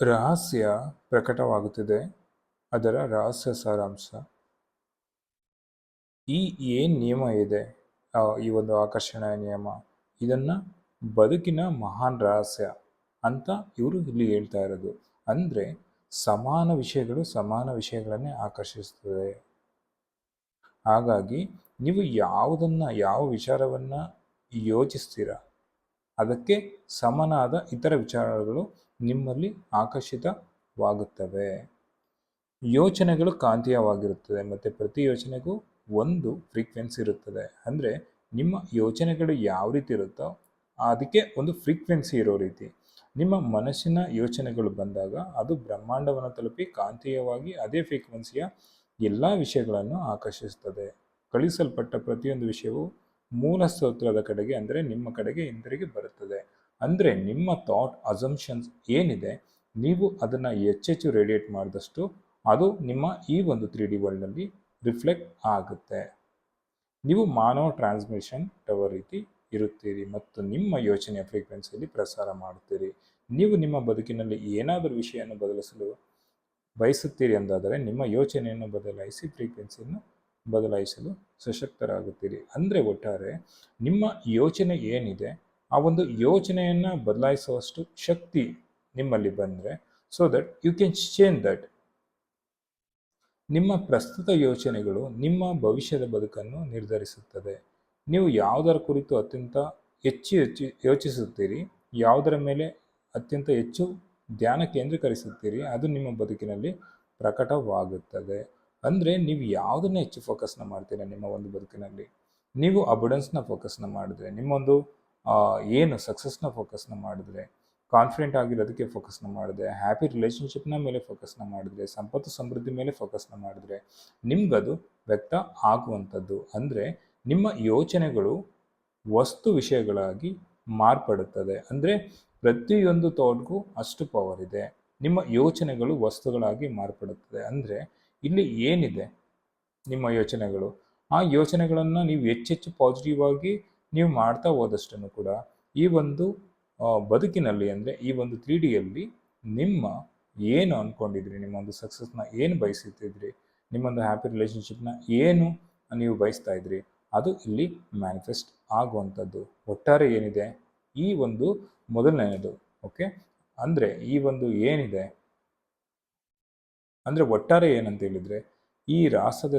ರಹಸ್ಯ ಪ್ರಕಟವಾಗುತ್ತಿದೆ. ಅದರ ರಹಸ್ಯ ಸಾರಾಂಶ. ಈ ಏನು ನಿಯಮ ಇದೆ. ಈ ಒಂದು ಆಕರ್ಷಣೆಯ ನಿಯಮ. ಇದನ್ನು ಬದುಕಿನ ಮಹಾನ್ ರಹಸ್ಯ ಅಂತ ಇವರು ಇಲ್ಲಿ ಹೇಳ್ತಾ ಇರೋದು. ಅಂದರೆ ಸಮಾನ ವಿಷಯಗಳು ಸಮಾನ ವಿಷಯಗಳನ್ನೇ ಆಕರ್ಷಿಸುತ್ತದೆ ಹಾಗಾಗಿ ನೀವು ಯಾವುದನ್ನು, ಯಾವ ವಿಚಾರವನ್ನು ಯೋಚಿಸ್ತೀರ? ಅದಕ್ಕೆ ಸಮನಾದ ಇತರ ವಿಚಾರಗಳು ನಿಮ್ಮಲ್ಲಿ ಆಕರ್ಷಿತವಾಗುತ್ತವೆ. ಯೋಚನೆಗಳು ಕಾಂತೀಯವಾಗಿರುತ್ತದೆ ಮತ್ತು ಪ್ರತಿ ಯೋಚನೆಗೂ ಒಂದು ಫ್ರೀಕ್ವೆನ್ಸಿ ಇರುತ್ತದೆ. ಅಂದರೆ ನಿಮ್ಮ ಯೋಚನೆಗಳು ಯಾವ ರೀತಿ ಇರುತ್ತೋ ಅದಕ್ಕೆ ಒಂದು ಫ್ರೀಕ್ವೆನ್ಸಿ ಇರೋ ರೀತಿ. ನಿಮ್ಮ ಮನಸ್ಸಿನ ಯೋಚನೆಗಳು ಬಂದಾಗ ಅದು ಬ್ರಹ್ಮಾಂಡವನ್ನು ತಲುಪಿ ಕಾಂತೀಯವಾಗಿ ಅದೇ ಫ್ರೀಕ್ವೆನ್ಸಿಯ ಎಲ್ಲ ವಿಷಯಗಳನ್ನು ಆಕರ್ಷಿಸುತ್ತದೆ. ಕಳಿಸಲ್ಪಟ್ಟ ಪ್ರತಿಯೊಂದು ವಿಷಯವು ಮೂಲ ಸ್ತೋತ್ರದ ಕಡೆಗೆ ಅಂದರೆ ನಿಮ್ಮ ಕಡೆಗೆ ಹಿಂದಿರುಗಿ ಬರುತ್ತದೆ. ಅಂದರೆ ನಿಮ್ಮ ಥಾಟ್ ಅಸಂಪ್ಷನ್ಸ್ ಏನಿದೆ, ನೀವು ಅದನ್ನು ಹೆಚ್ಚೆಚ್ಚು ರೇಡಿಯೇಟ್ ಮಾಡಿದಷ್ಟು ಅದು ನಿಮ್ಮ ಈ ಒಂದು ತ್ರೀ ಡಿ ವರ್ಲ್ಡ್ನಲ್ಲಿ ರಿಫ್ಲೆಕ್ಟ್ ಆಗುತ್ತೆ. ನೀವು ಮಾನವ ಟ್ರಾನ್ಸ್ಮಿಷನ್ ಟವರ್ ರೀತಿ ಇರುತ್ತೀರಿ ಮತ್ತು ನಿಮ್ಮ ಯೋಚನೆಯ ಫ್ರೀಕ್ವೆನ್ಸಿಯಲ್ಲಿ ಪ್ರಸಾರ ಮಾಡುತ್ತೀರಿ. ನೀವು ನಿಮ್ಮ ಬದುಕಿನಲ್ಲಿ ಏನಾದರೂ ವಿಷಯವನ್ನು ಬದಲಿಸಲು ಬಯಸುತ್ತೀರಿ ಎಂದಾದರೆ ನಿಮ್ಮ ಯೋಚನೆಯನ್ನು ಬದಲಾಯಿಸಿ ಫ್ರೀಕ್ವೆನ್ಸಿಯನ್ನು ಬದಲಾಯಿಸಲು ಸಶಕ್ತರಾಗುತ್ತೀರಿ. ಅಂದರೆ ಒಟ್ಟಾರೆ ನಿಮ್ಮ ಯೋಚನೆ ಏನಿದೆ, ಆ ಒಂದು ಯೋಚನೆಯನ್ನು ಬದಲಾಯಿಸುವಷ್ಟು ಶಕ್ತಿ ನಿಮ್ಮಲ್ಲಿ ಬಂದರೆ so that you can change that ನಿಮ್ಮ ಪ್ರಸ್ತುತ ಯೋಚನೆಗಳು ನಿಮ್ಮ ಭವಿಷ್ಯದ ಬದುಕನ್ನು ನಿರ್ಧರಿಸುತ್ತದೆ. ನೀವು ಯಾವುದರ ಕುರಿತು ಅತ್ಯಂತ ಹೆಚ್ಚು ಹೆಚ್ಚು ಯೋಚಿಸುತ್ತೀರಿ, ಯಾವುದರ ಮೇಲೆ ಅತ್ಯಂತ ಹೆಚ್ಚು ಧ್ಯಾನ ಕೇಂದ್ರೀಕರಿಸುತ್ತೀರಿ, ಅದು ನಿಮ್ಮ ಬದುಕಿನಲ್ಲಿ ಪ್ರಕಟವಾಗುತ್ತದೆ. ಅಂದರೆ ನೀವು ಯಾವುದನ್ನ ಹೆಚ್ಚು ಫೋಕಸ್ನ ಮಾಡ್ತೀರಾ ನಿಮ್ಮ ಒಂದು ಬದುಕಿನಲ್ಲಿ? ನೀವು ಅಬುಡೆನ್ಸ್ನ ಫೋಕಸ್ನ ಮಾಡಿದ್ರೆ ನಿಮ್ಮೊಂದು ಏನು ಸಕ್ಸಸ್ನ ಫೋಕಸ್ನ ಮಾಡಿದ್ರೆ ಕಾನ್ಫಿಡೆಂಟ್ ಆಗಿರೋದಕ್ಕೆ ಫೋಕಸ್ನ ಮಾಡಿದ್ರೆ ಹ್ಯಾಪಿ ರಿಲೇಷನ್ಶಿಪ್ನ ಮೇಲೆ ಫೋಕಸ್ನ ಮಾಡಿದ್ರೆ, ಸಂಪತ್ತು ಸಮೃದ್ಧಿ ಮೇಲೆ ಫೋಕಸ್ನ ಮಾಡಿದ್ರೆ, ನಿಮ್ಗದು ವ್ಯಕ್ತ ಆಗುವಂಥದ್ದು ಅಂದರೆ ನಿಮ್ಮ ಯೋಚನೆಗಳು ವಸ್ತು ವಿಷಯಗಳಾಗಿ ಮಾರ್ಪಡುತ್ತದೆ. ಅಂದರೆ ಪ್ರತಿಯೊಂದು ಥಾಟ್ಗೂ ಅಷ್ಟು ಪವರ್ ಇದೆ. ನಿಮ್ಮ ಯೋಚನೆಗಳು ವಸ್ತುಗಳಾಗಿ ಮಾರ್ಪಡುತ್ತದೆ. ಅಂದರೆ ಇಲ್ಲಿ ಏನಿದೆ ನಿಮ್ಮ ಯೋಚನೆಗಳು? ಆ ಯೋಚನೆಗಳನ್ನು ನೀವು ಹೆಚ್ಚೆಚ್ಚು ಪಾಸಿಟಿವ್ ಆಗಿ ನೀವು ಮಾಡ್ತಾ ಹೋದಷ್ಟನ್ನು ಕೂಡ ಈ ಒಂದು ಬದುಕಿನಲ್ಲಿ ಅಂದರೆ ಈ ಒಂದು ತ್ರೀ ಡಿಯಲ್ಲಿ ನಿಮ್ಮ ಏನು ಅಂದ್ಕೊಂಡಿದ್ರಿ ನಿಮ್ಮ ಒಂದು ಸಕ್ಸಸ್ನ ಏನು ಬಯಸುತ್ತಿದ್ರಿ ನಿಮ್ಮೊಂದು ಹ್ಯಾಪಿ ರಿಲೇಷನ್ಶಿಪ್ನ ಏನು ನೀವು ಬಯಸ್ತಾ ಇದ್ರಿ? ಅದು ಇಲ್ಲಿ ಮ್ಯಾನಿಫೆಸ್ಟ್ ಆಗುವಂಥದ್ದು. ಒಟ್ಟಾರೆ ಏನಿದೆ? ಈ ಒಂದು ಮೊದಲನೆಯದು ಓಕೆ ಅಂದರೆ ಈ ಒಂದು ಏನಿದೆ? ಅಂದರೆ ಒಟ್ಟಾರೆ ಏನಂತ ಹೇಳಿದರೆ, ಈ ರಾಸದ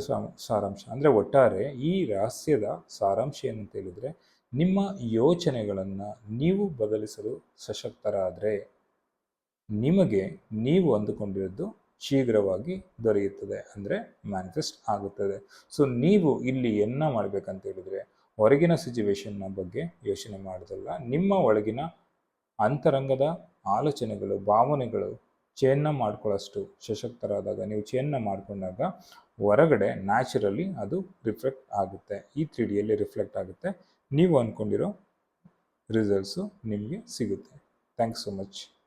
ಸಾರಾಂಶ, ಅಂದರೆ ಒಟ್ಟಾರೆ ಈ ರಹಸ್ಯದ ಸಾರಾಂಶ ಏನಂತ ಹೇಳಿದರೆ, ನಿಮ್ಮ ಯೋಚನೆಗಳನ್ನು ನೀವು ಬದಲಿಸಲು ಸಶಕ್ತರಾದರೆ, ನಿಮಗೆ ನೀವು ಅಂದುಕೊಂಡಿರೋದು ಶೀಘ್ರವಾಗಿ ದೊರೆಯುತ್ತದೆ ಅಂದರೆ ಮ್ಯಾನಿಫೆಸ್ಟ್ ಆಗುತ್ತದೆ. ಸೊ ನೀವು ಇಲ್ಲಿ ಏನ ಮಾಡಬೇಕಂತ ಹೇಳಿದರೆ, ಹೊರಗಿನ ಸಿಚುವೇಶನ್ನ ಬಗ್ಗೆ ಯೋಚನೆ ಮಾಡೋದಲ್ಲ, ನಿಮ್ಮ ಒಳಗಿನ ಅಂತರಂಗದ ಆಲೋಚನೆಗಳು, ಭಾವನೆಗಳು ಚೇನ್ನ ಮಾಡ್ಕೊಳ್ಳೋಷ್ಟು ಸಶಕ್ತರಾದಾಗ, ನೀವು ಚೇನ್ನ ಮಾಡಿಕೊಂಡಾಗ ಹೊರಗಡೆ ನ್ಯಾಚುರಲಿ ಅದು ರಿಫ್ಲೆಕ್ಟ್ ಆಗುತ್ತೆ. ಈ ತ್ರೀ ಡಿಯಲ್ಲಿ ರಿಫ್ಲೆಕ್ಟ್ ಆಗುತ್ತೆ. ನೀವು ಅಂದ್ಕೊಂಡಿರೋ ರಿಸಲ್ಟ್ಸು ನಿಮಗೆ ಸಿಗುತ್ತೆ. Thanks so much.